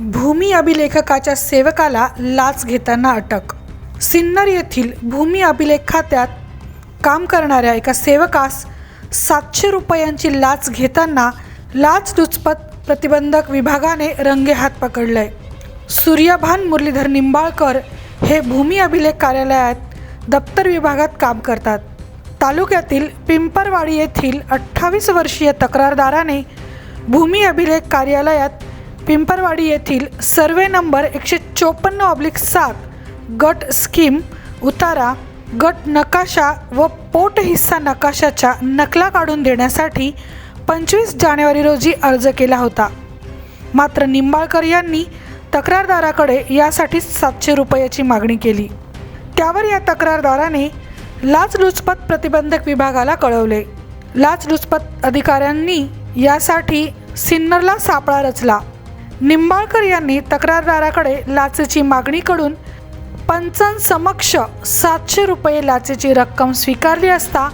भूमी अभिलेखकाच्या सेवकाला लाच घेताना अटक. सिन्नर येथील भूमी अभिलेख खात्यात काम करणाऱ्या एका सेवकास सातशे रुपयांची लाच घेताना लाचलुचपत प्रतिबंधक विभागाने रंगेहात पकडलंय. सूर्यभान मुरलीधर निंबाळकर हे भूमी अभिलेख कार्यालयात दप्तर विभागात काम करतात. तालुक्यातील पिंपरवाडी येथील अठ्ठावीस वर्षीय तक्रारदाराने भूमी अभिलेख कार्यालयात पिंपरवाडी येथील सर्वे नंबर एकशे चोपन्न ऑब्लिक सात गट स्कीम उतारा गट नकाशा व पोट हिस्सा नकाशाच्या नकला काढून देण्यासाठी पंचवीस जानेवारी रोजी अर्ज केला होता. मात्र निंबाळकर यांनी तक्रारदाराकडे यासाठी सातशे रुपयाची मागणी केली. त्यावर या तक्रारदाराने लाचलुचपत प्रतिबंधक विभागाला कळवले. लाचलुचपत अधिकाऱ्यांनी यासाठी सिन्नरला सापळा रचला. निंबाळकर यांनी तक्रारदाराकडे लाचेची मागणी करून पंचांसमक्ष सातशे रुपये लाचेची रक्कम स्वीकारली असता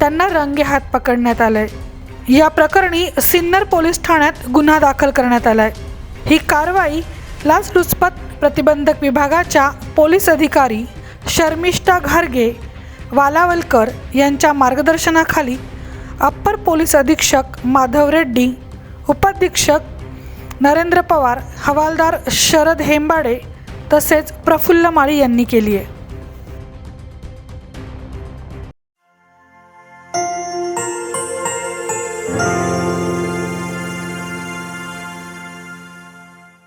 त्यांना रंगेहात पकडण्यात आले. या प्रकरणी सिन्नर पोलीस ठाण्यात गुन्हा दाखल करण्यात आलाय. ही कारवाई लाचलुचपत प्रतिबंधक विभागाच्या पोलीस अधिकारी शर्मिष्ठा घारगे वालावलकर यांच्या मार्गदर्शनाखाली अप्पर पोलीस अधीक्षक माधव रेड्डी उपाधीक्षक नरेंद्र पवार हवालदार शरद हेंबाडे तसेच प्रफुल्ल माळी यांनी केली आहे